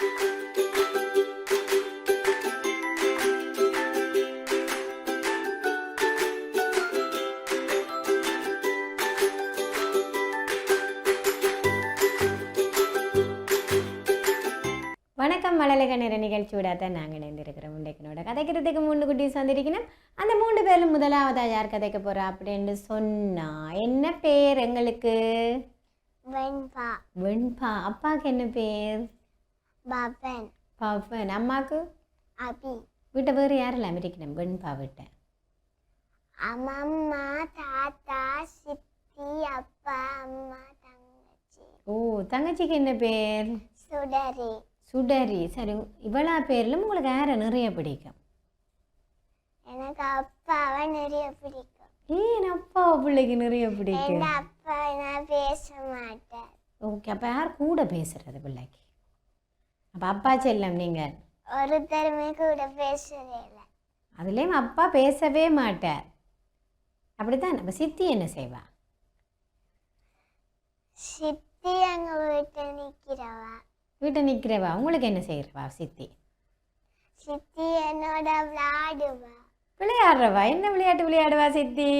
வணக்கம் மழலைக நேர நிகழ்ச்சியோட தான் நாங்கள் இணைந்திருக்கிறோம். இன்றைக்கினோட கதைக்கிறதுக்கு மூணு குட்டீஸ் வந்திருக்கணும். அந்த மூணு பேரும் முதலாவதா யார் கதைக்க போறா அப்படின்னு சொன்னா என்ன பேர் எங்களுக்கு? வெண்பா. வெண்பா. அப்பாவுக்கு என்ன பேர்? பவன் பவன் அம்மாவுக்கு அபி. வீட்டை வேறு யாரெல்லாம் இருக்கணும் வெண்பா வீட்டை? அம்மம்மா தாத்தா சித்தி அப்பா அம்மா தங்கச்சி. ஓ தங்கச்சிக்கு என்ன பேர்? சுடரி. சுடரி. சரி இவ்வளோ பேரிலும் உங்களுக்கு யாரை நிறைய பிடிக்கும்? எனக்கு அப்பாவை நிறைய பிடிக்கும். ஏன் அப்பா பிள்ளைக்கு நிறைய பிடிக்கும்? அப்பா நான் பேச மாட்டேன். ஓகே அப்போ யார் கூட பேசுறது பிள்ளைக்கு? அப்போ அப்பா செல்லம் நீங்கள் ஒருத்தருமே கூட பேசுறதே இல்லை. அதுலேயும் அப்பா பேசவே மாட்டார். அப்படித்தான் நம்ம சித்தி என்ன செய்வா? சித்தி அங்க வீட்டில் நிக்கிறவா. வீட்டை நிற்கிறவா உங்களுக்கு என்ன செய்கிறவா சித்தி? சித்தி என்னோட விளையாடுவா. விளையாடுறவா? என்ன விளையாட்டு விளையாடுவா சித்தி?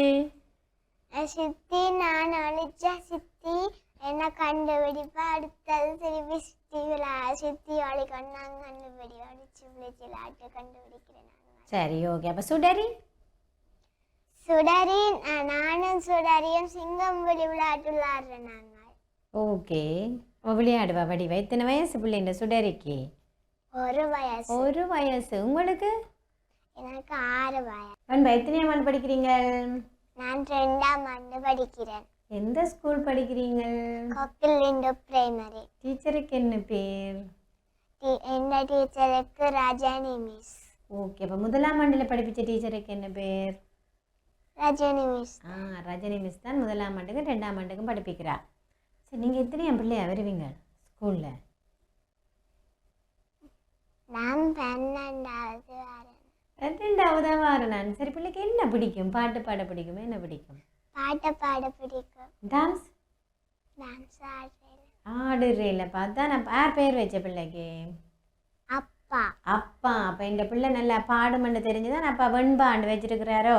சித்தி நான் ஒழிச்சா சித்தி என்ன கண்டுபிடிப்பா அடுத்தது திருப்பி சித்தி சித்தி ஒழிக்கொண்டு நான் கண்டுபிடி ஒழிச்சு விழிச்சு விளையாட்டு கண்டுபிடிக்கிறேன் சரி ஓகே அப்போ சுடரி சுடரி நான் நானும் சுடரியும் சிங்கம் விழி விளையாட்டு விளையாடுறேன் நாங்கள் ஓகே விளையாடுவா வடிவா எத்தனை வயசு பிள்ளைங்க சுடரிக்கு ஒரு வயசு ஒரு வயசு உங்களுக்கு எனக்கு ஆறு வயசு அன்பா எத்தனையாம் ஆண்டு படிக்கிறீங்க நான் ரெண்டாம் ஆண்டு படிக்கிறேன் எந்த ஸ்கூல் படிக்கிறீங்க? கொக்கில் இந்து பிரைமரி டீச்சருக்கு என்ன பேர்? எந்த டீச்சருக்கு ரஜினி மிஸ் ஓகே அப்போ முதலாம் ஆண்டில் படிப்பிச்ச டீச்சருக்கு என்ன பேர்? ரஜினி மிஸ் ஆ ரஜினி மிஸ் தான் முதலாம் ஆண்டுக்கும் ரெண்டாம் ஆண்டுக்கும் படிப்பிக்கிறா. சரி நீங்கள் எத்தனையாம் பிள்ளையா வருவீங்க ஸ்கூலில் நான் பன்னெண்டாவது நான் சரி பிள்ளைக்கு என்ன பிடிக்கும்? பாட்டு பாட பிடிக்குமா? என்ன பிடிக்கும்? பாட்டு பாட பிடிக்கும். Dance dance ஆடுறேன். ஆடுறேலப்பா அதான் நான் யார் பேர் வச்ச பிள்ளைக்கு? அப்பா. அப்பா அப்போ இந்த பிள்ளை நல்லா பாடுமன்னு தெரிஞ்சுதான் அப்பா வெண்பாண்டு வச்சிருக்கிறாரோ?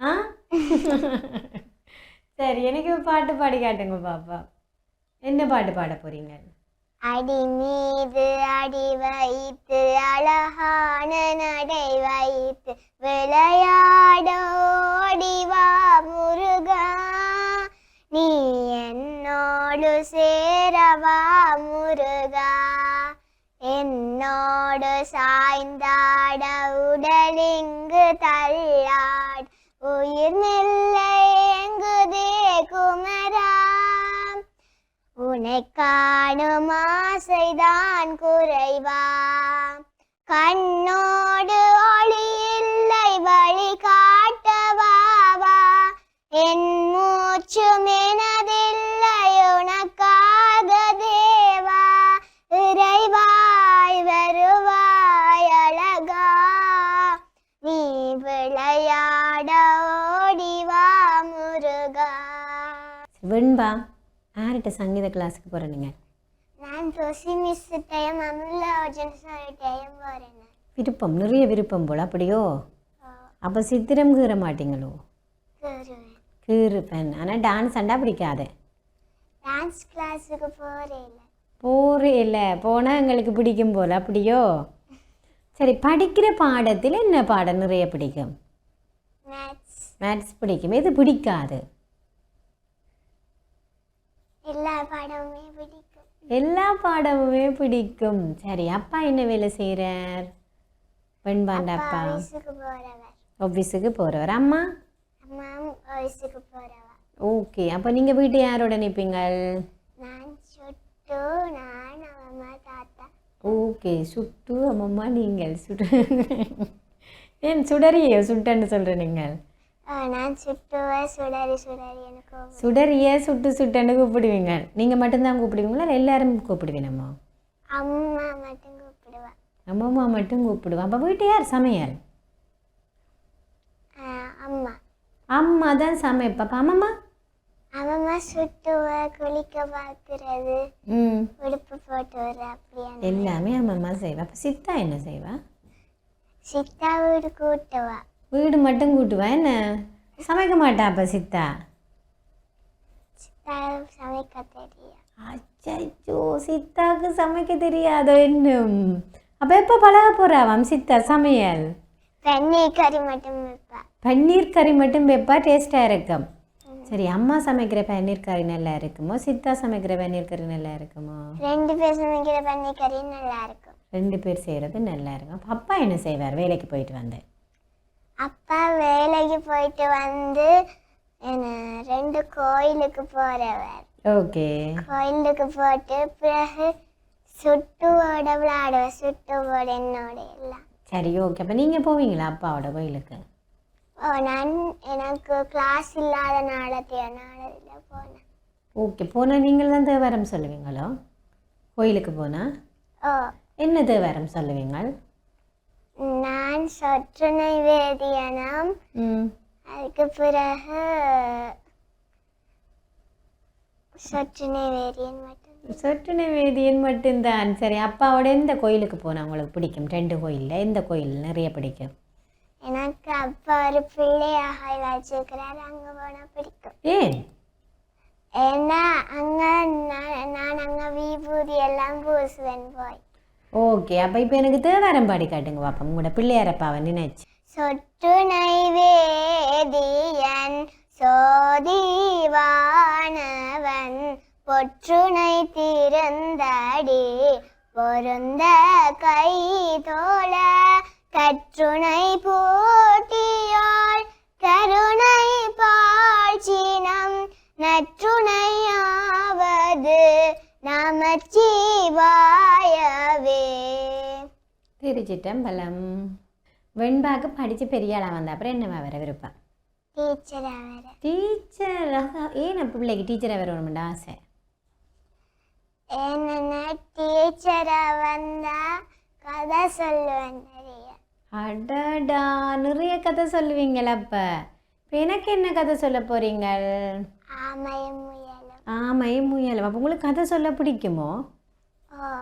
ஆ? சரி எனக்கு பாட்டு பாடி காட்டுங்க பாப்பா. என்ன பாட்டு பாட போறீங்க? அடி மீது அடி வைத்து அழகான நடை வைத்து விளையாடோடிவா முருகா நீ என்னோடு சேரவா முருகா என்னோடு சாய்ந்தாட உடலிங்கு தள்ளாட் உயிர் நெல்லை எங்குதே குமரா உனை காணும் ஆசைதான் குறைவா கண்ணோடு யார்கிட்ட சங்கீத கிளாஸுக்கு போகிற நீங்கள் நான் துளசி மிஸ் டைம் அமுலாஜன் சார் வரேன் விருப்பம் நிறைய விருப்பம் போல் அப்படியோ? அப்போ சித்திரம் கீற மாட்டீங்களோ? கீறுப்பேன் ஆனால் டான்ஸ் அண்டா பிடிக்காது? டான்ஸ் கிளாஸுக்கு போகிறேன் போகிறே இல்லை போனால் எங்களுக்கு பிடிக்கும் போல் அப்படியோ? சரி படிக்கிற பாடத்தில் என்ன பாடம் நிறைய பிடிக்கும்? மேத்ஸ் மேத்ஸ் பிடிக்கும். எது பிடிக்காது? எல்லா படமுமே பிடிக்கும். எல்லா பாடமுமே பிடிக்கும். சரி அப்பா என்ன வேலை செய்கிறார் பெண்பாண்ட அப்பா ஆஃபீஸுக்கு போகிறவர் அம்மா? ஓகே அப்போ நீங்கள் வீட்டு யாரோட நிற்பீங்க நான் சுட்டு நான் அம்மா தாத்தா. ஓகே சுட்டு அம்மம்மா நீங்கள். சுட்டு ஏன் சுடறியே சுட்டன்னு சொல்கிற நீங்கள். நான் சுட்டுவ சுடரி சுடரி எனக்கு சுடறிய சுட்டு சுட்டன்னு கூப்பிடுவீங்க. நீங்கள் மட்டும்தான் கூப்பிடுவீங்களா? இல்லை எல்லாரும் கூப்பிடுவீனம்மா? அம்மா மட்டும் கூப்பிடுவா. அம்மம்மா மட்டும் கூப்பிடுவோம் அப்போ வீட்டு யார் சமையல் அம்மா. அம்மா தான் சமைப்பா அப்போ அம்மம்மா? அம்மா சுட்டுவ குளிக்க பார்க்கறது ம். உடுப்பு போட்டு வர அப்படியான எல்லாமே அம்மம்மா செய்வா. அப்போ சித்தா என்ன செய்வா? சித்தா வீடு கூட்டுவா. வீடு மட்டும் கூட்டுவா என்ன? சமைக்க மாட்டா அப்போ சித்தா? அச்சோ சித்தாக்கு சமைக்க தெரியாதோ இன்னும். அப்போ எப்போ பழக போறாவாம் சித்தா சமையல்? பன்னீர் கறி மட்டும் பன்னீர் கறி மட்டும் வைப்பா டேஸ்ட்டாக இருக்கும். சரி அம்மா சமைக்கிற பன்னீர் கறி நல்லா இருக்குமோ? சித்தா சமைக்கிற பன்னீர் கறி நல்லா இருக்குமோ? ரெண்டு பேர் சமைக்கிற பன்னீர் கறி நல்லா இருக்கும். ரெண்டு பேர் செய்கிறது நல்லா இருக்கும். அப்ப என்ன செய்வார்? வேலைக்கு போயிட்டு வந்து. அப்பா வேலைக்கு போயிட்டு வந்து என்ன ரெண்டு கோயிலுக்கு போறவர். ஓகே. கோயிலுக்கு போட்டு பிறகு சுட்டுவோட விளையாடுவேன் சுட்டுவோட என்னோட எல்லாம். சரி ஓகே. அப்போ நீங்கள் போவீங்களா அப்பாவோட கோயிலுக்கு? ஓ நான் எனக்கு கிளாஸ் இல்லாத நாளத்தைய நாளில் போனேன். ஓகே போனால் நீங்கள் தான் தேவாரம் சொல்லுவீங்களோ? கோயிலுக்கு போனால் ஓ. என்ன தேவாரம் சொல்லுவீங்க நான் சொற்று நைவேதியனம் ம். அதுக்கு பிறகு சொற்று நைவேதியன் மட்டும் சொட்டு நிவேதியன் மட்டும்தான். சரி அப்பாவோட எந்த கோயிலுக்கு போனால் உங்களுக்கு பிடிக்கும்? ரெண்டு கோயிலில். எந்த கோயில் நிறைய பிடிக்கும்? எனக்கு அப்பா ஒரு பிள்ளையாக வச்சிருக்கிறாரு அங்க போனா பிடிக்கும். ஏன்? ஏன்னா அங்க நான் நான் அங்க விபூதி எல்லாம் பூசுவேன் போய். ஓகே அப்போ இப்போ எனக்கு தேவாரம் பாடி காட்டுங்க பாப்பா உங்களோட பிள்ளையாரப்பாவை நினைச்சு சொட்டு நைவேதியன் சோதிவானவன் பொற்றுனை திறந்தடி பொருந்த கை தோல கற்றுனை போட்டியாள் திருச்சிட்டம்பலம் வெண்பாக்கு படித்து பெரிய ஆளாக வந்த அப்புறம் என்னவா வர விருப்பம் டீச்சரா வர டீச்சராக ஏன் நம்ம பிள்ளைக்கு டீச்சராக வரணும்டா ஆசை என்னன்னா டீச்சரா வந்தா கதை சொல்லுவேன் நிறைய அடடா நிறைய கதை சொல்லுவீங்களா அப்போ இப்போ எனக்கு என்ன கதை சொல்ல போறீங்க ஆமையும் முயலும் ஆமையும் முயலும் அப்போ உங்களுக்கு கதை சொல்ல பிடிக்குமோ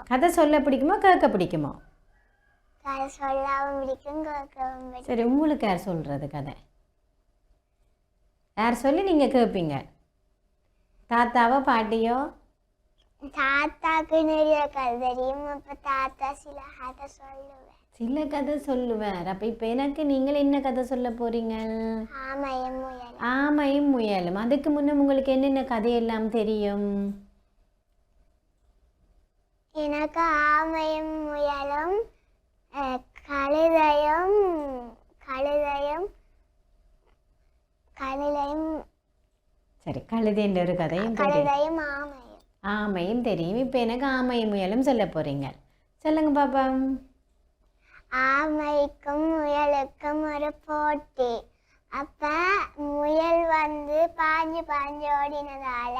கதை சொல்ல பிடிக்குமோ கேட்க பிடிக்குமோ கதை சொல்லாவும் பிடிக்கும் கேட்கவும் பிடிக்கும் சரி உங்களுக்கு யார் சொல்கிறது கதை? யார் சொல்லி நீங்கள் கேட்பீங்க தாத்தாவோ பாட்டியோ? தாத்தாக்கு நிறைய கதை தெரியும்? அப்ப தாத்தா சில கதை சொல்லுவேன். சில கதை சொல்லுவார். அப்போ இப்போ எனக்கு நீங்கள் என்ன கதை சொல்ல போறீங்க? ஆமையும் முயலும். ஆமையும் முயலும். அதுக்கு முன்னே உங்களுக்கு என்னென்ன கதையெல்லாம் தெரியும்? எனக்கு ஆமையும் முயலும். கழுதைன்ற ஒரு கதையும் தெரியும் ஆமையும். தெரியும். இப்போ எனக்கு ஆமையும் முயலும் சொல்ல போறீங்க. சொல்லுங்க பாப்பா. ஆமைக்கும் முயலுக்கும் ஒரு போட்டி. அப்ப முயல் வந்து பாஞ்சு பாஞ்சு ஓடினதால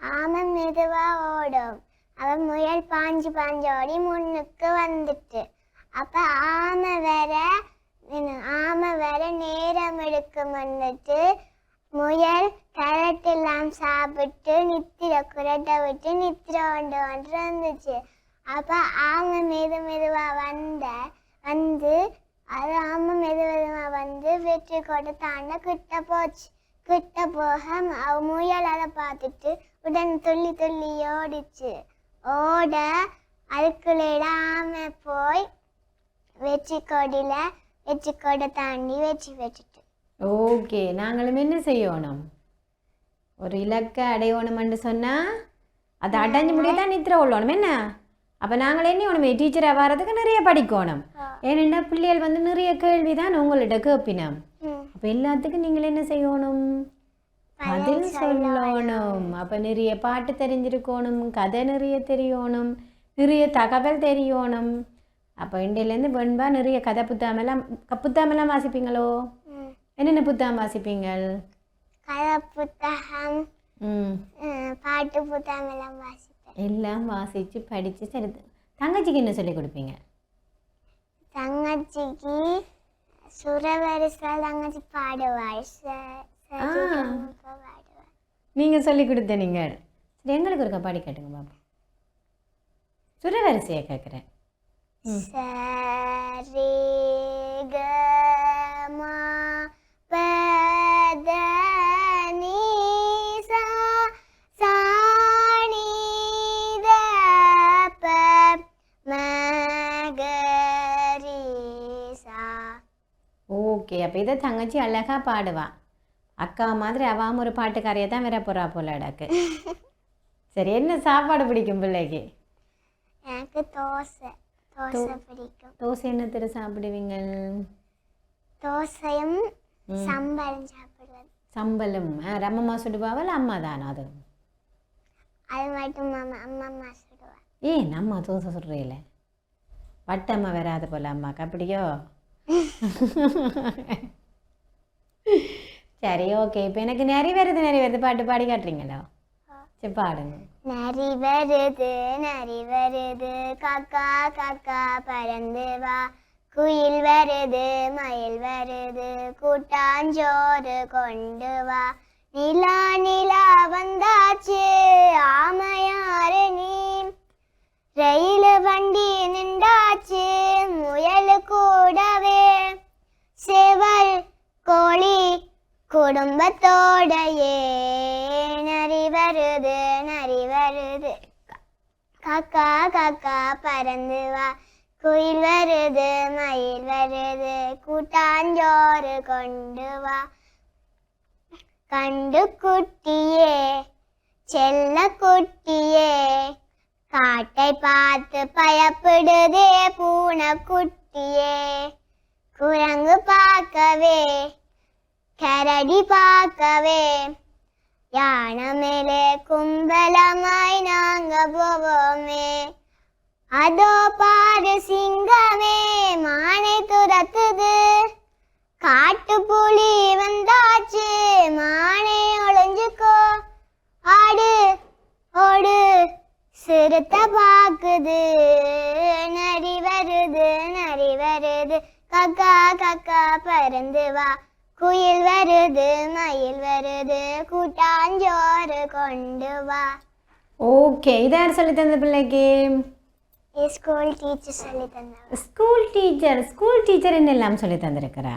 ஆமை மெதுவா ஓடும். அவன் முயல் பாஞ்சு பாஞ்சு ஓடி முன்னுக்கு வந்துட்டு. அப்ப ஆமை என்ன, ஆமை வேற நேரம் எடுக்கும் வந்துட்டு முயல் கரட்டெல்லாம் சாப்பிட்டு நித்திர குரட்டை விட்டு நித்திர கொண்டு வந்து வந்துச்சு அப்போ ஆமை மெது மெதுவா வந்த வந்து அது ஆமை மெது மெதுவாக வந்து வெற்றி கொடை தாண்ட கிட்ட போச்சு. கிட்ட போக அவ முயல் அதை பார்த்துட்டு உடனே துள்ளி துள்ளி ஓடிச்சு. ஓட அதுக்குள்ளேட ஆமை போய் வெற்றி கொடியில வெற்றி கொடை தாண்டி வெற்றி வெற்றி ஓகே நாங்களும் என்ன செய்யணும்? ஒரு இலக்கை அடையணும்னு சொன்னால் அதை அடைஞ்சு முடிய தான் நித்திர கொள்ளணும் என்ன? அப்போ நாங்கள் என்ன வேணுமே டீச்சராக வர்றதுக்கு நிறைய படிக்கணும். ஏனென்னா பிள்ளைகள் வந்து நிறைய கேள்வி தான் உங்கள்கிட்ட கேட்பினோம் ம். அப்போ எல்லாத்துக்கும் நீங்கள் என்ன செய்யணும்? பதில் சொல்லணும். அப்போ நிறைய பாட்டு தெரிஞ்சிருக்கணும் கதை நிறைய தெரியணும் நிறைய தகவல் தெரியணும். அப்போ இண்டையிலேருந்து வெண்பா நிறைய கதை புத்தகமெல்லாம் க- புத்தகமெல்லாம் வாசிப்பீங்களோ. என்னென்ன புத்தகம் வாசிப்பீங்க கதை புத்தகம் பாட்டு புத்தகம் எல்லாம் வாசிப்பேன். எல்லாம் வாசித்து படித்து சரி தங்கச்சிக்கு என்ன சொல்லி கொடுப்பீங்க? தங்கச்சிக்கு சுரவரிசை தங்கச்சி பாடுவாள். நீங்கள் சொல்லி கொடுத்த நீங்கள் சரி எங்களுக்கு ஒருக்கா பாடி கேட்டுங்க பாப்பா சுரவரிசையை கேட்குறேன். சரி அப்போ இதை தங்கச்சி அழகாக பாடுவா. அக்கா மாதிரி அவாம ஒரு பாட்டுக்காரியை தான் வர போகிறா போல இடக்கு சரி என்ன சாப்பாடு பிடிக்கும் பிள்ளைக்கு? எனக்கு தோசை. தோசை பிடிக்கும். தோசை என்ன திரு சாப்பிடுவீங்க தோசையும் சம்பளம் சாப்பிடுவது சம்பளம். ஆ, ரம்மம்மா சுடுவாவல் அம்மா தானா அது? அது மட்டும் அம்மா அம்மா சுடுவாள் ஏன் அம்மா தோசை சுடுறீல வட்டம்மா வராது போல அம்மாக்கு. அப்படியோ? சரி ஓகே இப்போ எனக்கு நிறைய வருது நிறைய வருது. பாட்டு பாடி காட்டுறீங்களோ? சரி பாடுங்க. நரி வருது நரி வருது. காக்கா காக்கா பறந்து வா. குயில் வருது மயில் வருது. கூட்டாஞ்சோறு கொண்டு வா. நிலா நிலா வந்தாச்சு. ஆமையாரு நீ. ரயில் வண்டி நின்றாச்சு. குடும்பத்தோடையே நரி வருது நரி வருது காக்கா காக்கா பறந்து வா. குயில் வருது மயில் வருது. கூட்டாஞ்சோறு கொண்டு வா. கண்டு குட்டியே செல்ல குட்டியே காட்டை பார்த்து பயப்படுதே பூனை குட்டியே. குரங்கு பார்க்கவே கரடி பார்க்கவே யானை மேலே கும்பலமாய் நாங்க போவோமே அதோ பாரு சிங்கமே மானை துரத்துது காட்டு புலி வந்தாச்சு மானை ஒளிஞ்சுக்கோ ஆடு ஓடு சிறுத்த பாக்குது நரி வருது நரி வருது கக்கா கக்கா பருந்து வா குயில் வருது மயில் வருது கூட்டாஞ்சோறு கொண்டு வா ஓகே இதார் சொல்லி தந்த பிள்ளைக்கு ஸ்கூல் டீச்சர் சொல்லி தந்தவ ஸ்கூல் டீச்சர் ஸ்கூல் டீச்சர் என்னெல்லாம் சொல்லி தந்திருக்கிறா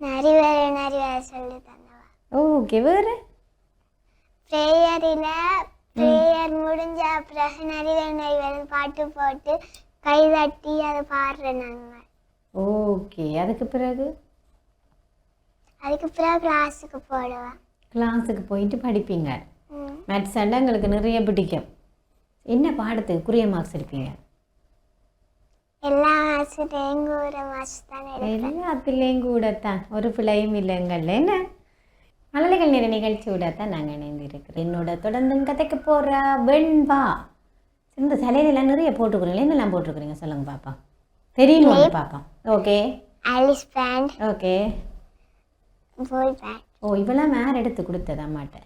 நரி வர சொல்லி தந்தவ ஓகே வேறு ப்ரேயரில் ப்ரேயர் முடிஞ்ச பிறகு நரி வர பாட்டு போட்டு கை தட்டி அதை பாடுறோம் நாங்கள் ஓகே அதுக்கு பிறகு அதுக்கு பிறகு கிளாஸுக்கு போடுவேன் கிளாஸுக்கு போயிட்டு படிப்பீங்க. மேத்ஸ் அண்டா எங்களுக்கு நிறைய பிடிக்கும். என்ன பாடத்துக்கு குறிய மார்க்ஸ் எடுப்பீங்க? எல்லா மாதத்துலேயும் தான் எல்லாத்துலேயும் கூட தான் ஒரு பிள்ளையும் இல்லைங்கள்ல என்ன? மலலைகள் நிற நிகழ்ச்சியோட தான் நாங்கள் இணைந்திருக்கிறோம். என்னோட தொடர்ந்து கதைக்கு போகிற வெண்பா. இந்த சிலையிலலாம் நிறைய போட்டுக்கிறீங்களா என்னெல்லாம் போட்டிருக்கிறீங்க? சொல்லுங்க பாப்பா. தெரியுமா பாப்பா? ஓகே ஓகே ஓ இவெல்லாம் மேர் எடுத்து கொடுத்தது அம்மாட்ட?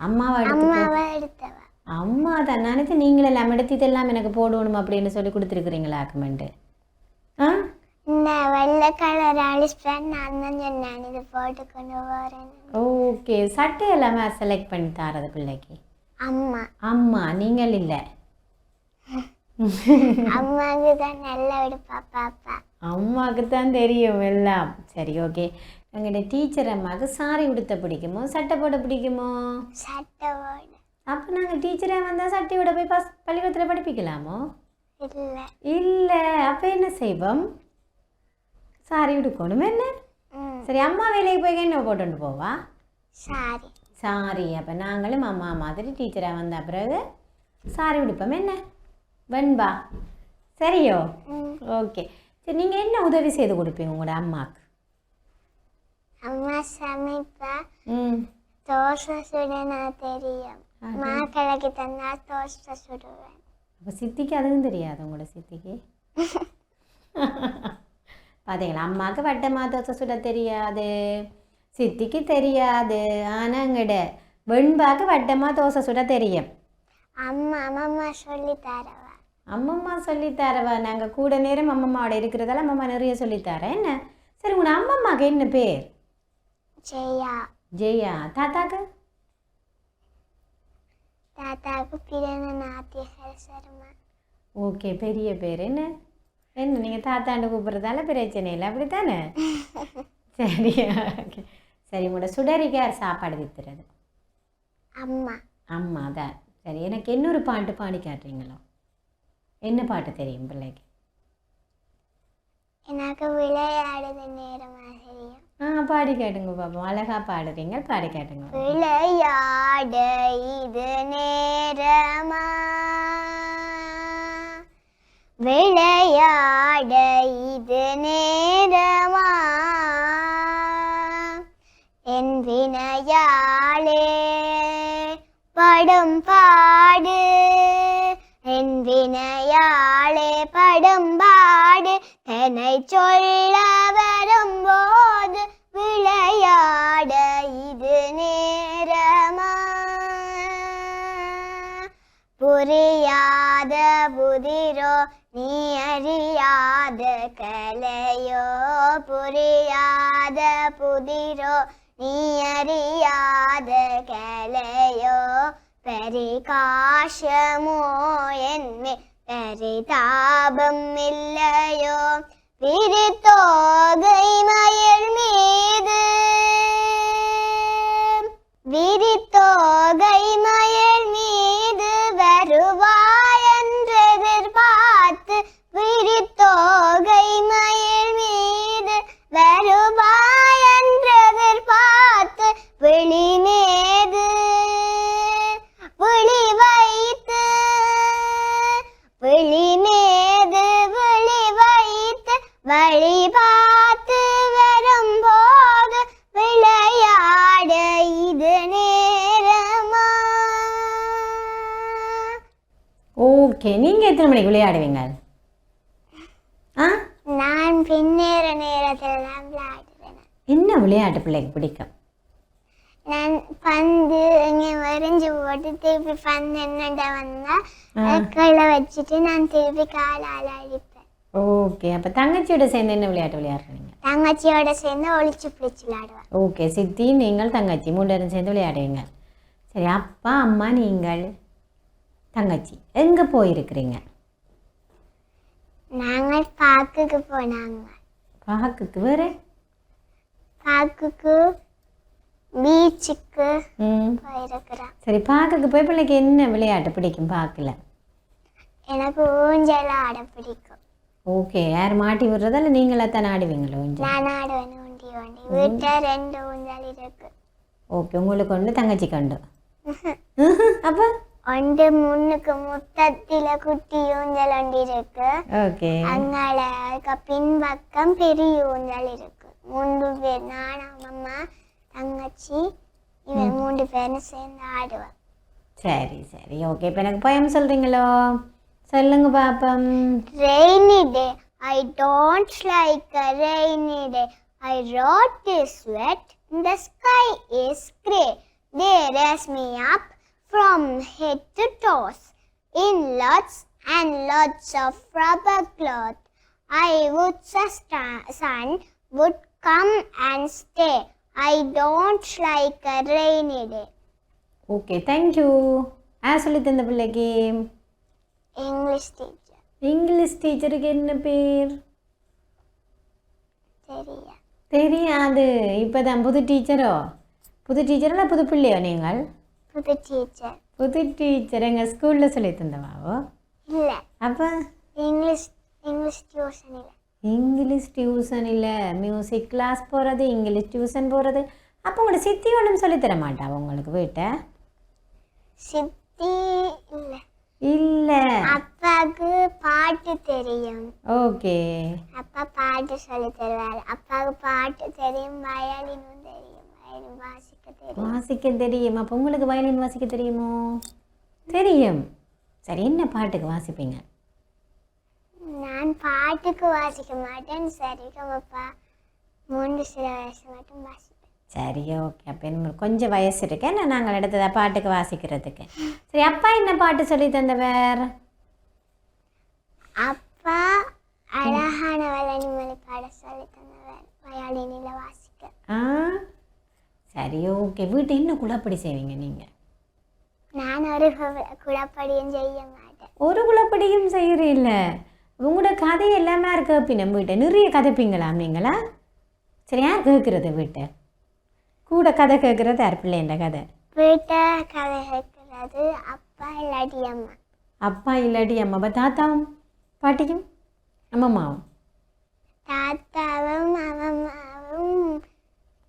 அம்மாவை அம்மாவை எடுத்தவ. அம்மா தான். நினைச்சு நீங்களே எல்லாம் எடுத்து இதெல்லாம் எனக்கு போடணும் அப்படின்னு சொல்லி கொடுத்துருக்குறீங்களா கமெண்ட்டு ஆ? இந்த வெள்ளை கலர் ஆலிஸ் பேண்ட் நான் தான் சொன்னேன். இது போட்டு கொண்டு போகிறேன் ஓகே. சட்டை எல்லாமே செலக்ட் பண்ணி தரது பிள்ளைக்கு? அம்மா. அம்மா நீங்கள் இல்லை. அம்மாவுக்கு தான் நல்ல விடுப்பா பாப்பா. அம்மாவுக்கு தான் தெரியும் எல்லாம். சரி ஓகே எங்களுடைய டீச்சர் அம்மாவுக்கு சாரி உடுத்த பிடிக்குமோ? சட்டை போட பிடிக்குமோ? சட்டை அப்போ நாங்கள் டீச்சராக வந்தால் சட்டையோட போய் பஸ் பள்ளிக்கூடத்தில் படிப்பிக்கலாமோ? இல்லை. இல்லை. அப்போ என்ன செய்வோம்? சாரி உடுக்கணும் என்ன? சரி அம்மா வேலைக்கு போய் என்ன போட்டுட்டு போவா? சாரி சாரி அப்போ நாங்களும் அம்மா மாதிரி டீச்சராக வந்த பிறகு சாரி உடுப்போம் என்ன? வெண்பா. சரியோ? ஓகே. சரி நீங்கள் என்ன உதவி செய்து கொடுப்பீங்க உங்களோட அம்மாவுக்கு அம்மா சமைப்பா. தோசை சுட நான் தெரியும். மாக்கிழக்கு தந்தா தோசை சுடுவேன். அப்போ சித்திக்கு அதுவும் தெரியாது உங்களோட சித்திக்கு? பார்த்தீங்களா அம்மாவுக்கு வட்டமா தோசை சுட தெரியாது. சித்திக்கு தெரியாது. ஆனால் எங்கட வெண்பாக்கு வட்டமாக தோசை சுட தெரியும். அம்மா அம்மா சொல்லி தரவா? அம்மம்மா சொல்லித்தரவா நாங்கள் கூட நேரம் அம்மம்மாவோட இருக்கிறதால அம்மம்மா நிறைய சொல்லித்தரேன் என்ன? சரி உன் அம்மம்மாக்கு என்ன பேர்? ஜெயா. ஜெயா. தாத்தாக்கு? தாத்தாவுக்கு பிறந்த நாத்தியகர சர்மா. ஓகே பெரிய பேர். என்ன? என்ன நீங்கள் தாத்தாண்டு கூப்பிட்றதால பிரச்சனை இல்லை. அப்படித்தானே? சரி ஓகே. சரி உங்களோட சுடரிக்கு யார் சாப்பாடு வித்துறது. அம்மா. அம்மா தான். சரி எனக்கு இன்னொரு பாட்டு பாடி காட்டுறீங்களோ? என்ன பாட்டு தெரியும் பிள்ளைக்கு? எனக்கு விளையாடுது தெரியும் ஆ பாடி கேட்டுங்க பாப்போம் அழகா பாடுறீங்க பாடி கேட்டுங்க விளையாட இது நேரமா? விளையாட இது நேரமா? என் வினையாளே படும் பாடு. என் வினையாளே சொல்ல வரும்போது விளையாட இது நேரமா? புரியாத புதிரோ நீ அறியாத கலையோ? புரியாத புதிரோ நீ அறியாத கலையோ? பரிகாசமோ என்மே பரிதாபம் இல்லையோ விரித்தோகை மயில் மீது. விரித்தோகை மயில் மீது வருவாய் என்று எதிர்பார்த்து விரித்தோகை மயில் மீது வருவாய் மணிக்கு விளையாடுவீங்க? ஆ? நான் பின்னேற நேரத்தில் தான் விளையாடுவேன். என்ன விளையாட்டு பிள்ளைக்கு பிடிக்கும்? நான் பந்து இங்கே வரைஞ்சி போட்டு திருப்பி பந்து என்னட்ட வந்தா கையில வச்சுட்டு நான் திருப்பி காலால் அடிப்பேன். ஓகே அப்போ தங்கச்சியோட சேர்ந்து என்ன விளையாட்டு விளையாடுறீங்க? தங்கச்சியோட சேர்ந்து ஒளிச்சு பிடிச்சு விளையாடுவேன். ஓகே சித்தி நீங்கள் தங்கச்சி மூணு பேரும் சேர்ந்து விளையாடுவீங்க. சரி அப்பா அம்மா நீங்கள் தங்கச்சி எங்கே போயிருக்கிறீங்க? நாங்கள் பார்க்குக்கு போனாங்க. பாக்குக்கு வேறு? பார்க்குக்கு பீச்சுக்கு போயிருக்கிறோம். சரி பாக்குக்கு போய் பிள்ளைக்கு என்ன விளையாட்டு பிடிக்கும் பார்க்கல எனக்கு ஊஞ்சல் ஆட பிடிக்கும். ஓகே யார் மாட்டி விடுறதா இல்லை நீங்களாக தானே ஆடுவீங்களோ நான் ஆடுவேன் ஊண்டி ஊண்டி. வீட்டில் ரெண்டு ஊஞ்சல் இருக்கு. ஓகே உங்களுக்கு ஒன்று தங்கச்சி கண்டு அப்போ? ஒன்று முன்னுக்கு முத்தத்தில குட்டி ஊஞ்சல் ஒன்று இருக்கு. ஓகே. அங்கால அதுக்கு பின்பக்கம் பெரிய ஊஞ்சல் இருக்கு. மூன்று பேர் நானும் அம்மா தங்கச்சி இவன் மூன்று பேரும் சேர்ந்து ஆடுவேன் சரி சரி. ஓகே. இப்போ எனக்கு போயம் சொல்கிறீங்களோ சொல்லுங்க பாப்பம். Rainy day, I don't like a rainy day. I wrote is wet, the sky is grey. They dress me up from head to toes in lots and lots of rubber cloth. I would sun would come and stay. I don't like a rainy day. Okay thank you ஆ சொல்லி தந்த பிள்ளைக்கு English teacher. English டீச்சருக்கு என்ன பேர் சரியா தெரியாது இப்போ தான் புது டீச்சரோ புது டீச்சரோ புது பிள்ளையோ நீங்கள் புது டீச்சர் புது டீச்சர் எங்கள் ஸ்கூலில் சொல்லி தந்தவாவோ? இல்லை. அப்போ? இங்கிலீஷ் இங்கிலீஷ் டியூஷன் இல்லை. இங்கிலீஷ் டியூஷன் இல்லை. மியூசிக் கிளாஸ் போகிறது இங்கிலீஷ் டியூஷன் போகிறது அப்போ உங்களோட சித்தி ஒன்றும் சொல்லித் தர மாட்டா உங்களுக்கு வீட்டை? சித்தி இல்லை. இல்லை. அப்பாவுக்கு பாட்டு தெரியும். ஓகே. அப்பா பாட்டு சொல்லி தருவார். அப்பாவுக்கு பாட்டு தெரியும் வயலினும் தெரியும். வாசிக்க தெரியும். அப்போ உங்களுக்கு வயலின் வாசிக்க தெரியுமோ? தெரியும். சரி என்ன பாட்டுக்கு வாசிப்பீங்க? நான் பாட்டுக்கு வாசிக்க மாட்டேன். சரி அப்பா மூன்று சில வயசு மட்டும் வாசிப்பேன். சரி ஓகே. அப்போ என்ன கொஞ்சம் வயசு இருக்கு. நான் நாங்கள் எடுத்ததா பாட்டுக்கு வாசிக்கிறதுக்கு? சரி அப்பா என்ன பாட்டு சொல்லி தந்தவர்? அப்பா அழகான வளனிமலை பாட சொல்லி தந்தவர். வயலினில் வாசிக்க. ஆ? சரி ஓகே வீட்டு இன்னும் குழப்படி செய்வீங்க நீங்கள் நான் ஒரு குழப்படியும் செய்ய மாட்டேன். ஒரு குழப்படியும் செய்கிறீல்ல உங்களோட கதை எல்லாமே கேட்பினம் வீட்டை நிறைய கதைப்பீங்களாம் நீங்களா? சரி யார் கேட்குறது வீட்டை கூட கதை கேட்குறது யார் பிள்ளைன்ற கதை? வீட்டை கதை கேட்கறது அப்பா இல்லாட்டி அம்மா. அப்பா இல்லாட்டி அம்மா. அப்ப தாத்தாவும் பாட்டியும் அம்மம்மாவும்? தாத்தாவும் அம்மாவும்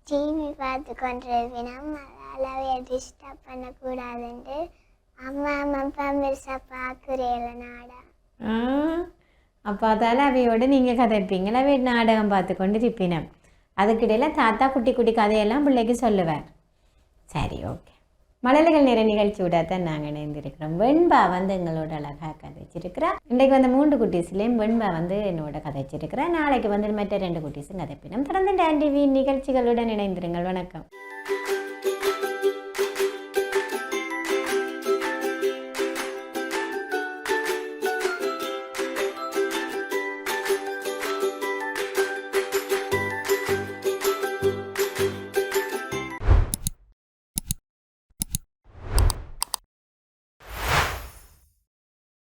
டிவி பார்த்து கொண்டிருப்பினோம் அதால் டிஸ்டர்ப் பண்ணக்கூடாதுன்ட்டு அம்மா அம்மா அப்பா பெருசாக பார்க்குறேல நாடா ஆ? அப்போ அதால் அவையோட நீங்கள் கதைப்பீங்களா அவை நாடகம் பார்த்து கொண்டு இருப்பினம் அதுக்கிடையில் தாத்தா குட்டி குட்டி கதையெல்லாம் பிள்ளைக்கு சொல்லுவார். சரி ஓகே. மழலைகள் நிற நிகழ்ச்சியோட தான் நாங்கள் இணைந்திருக்கிறோம். வெண்பா வந்து எங்களோட அழகாக கதைச்சிருக்கிறா. இன்றைக்கு வந்து மூன்று குட்டீஸ்லேயும் வெண்பா வந்து என்னோட கதைச்சிருக்கிறா. நாளைக்கு வந்து மற்ற ரெண்டு குட்டீஸும் கதைப்பினம் தொடர்ந்து டான் டிவி நிகழ்ச்சிகளுடன் இணைந்திருங்கள். வணக்கம்.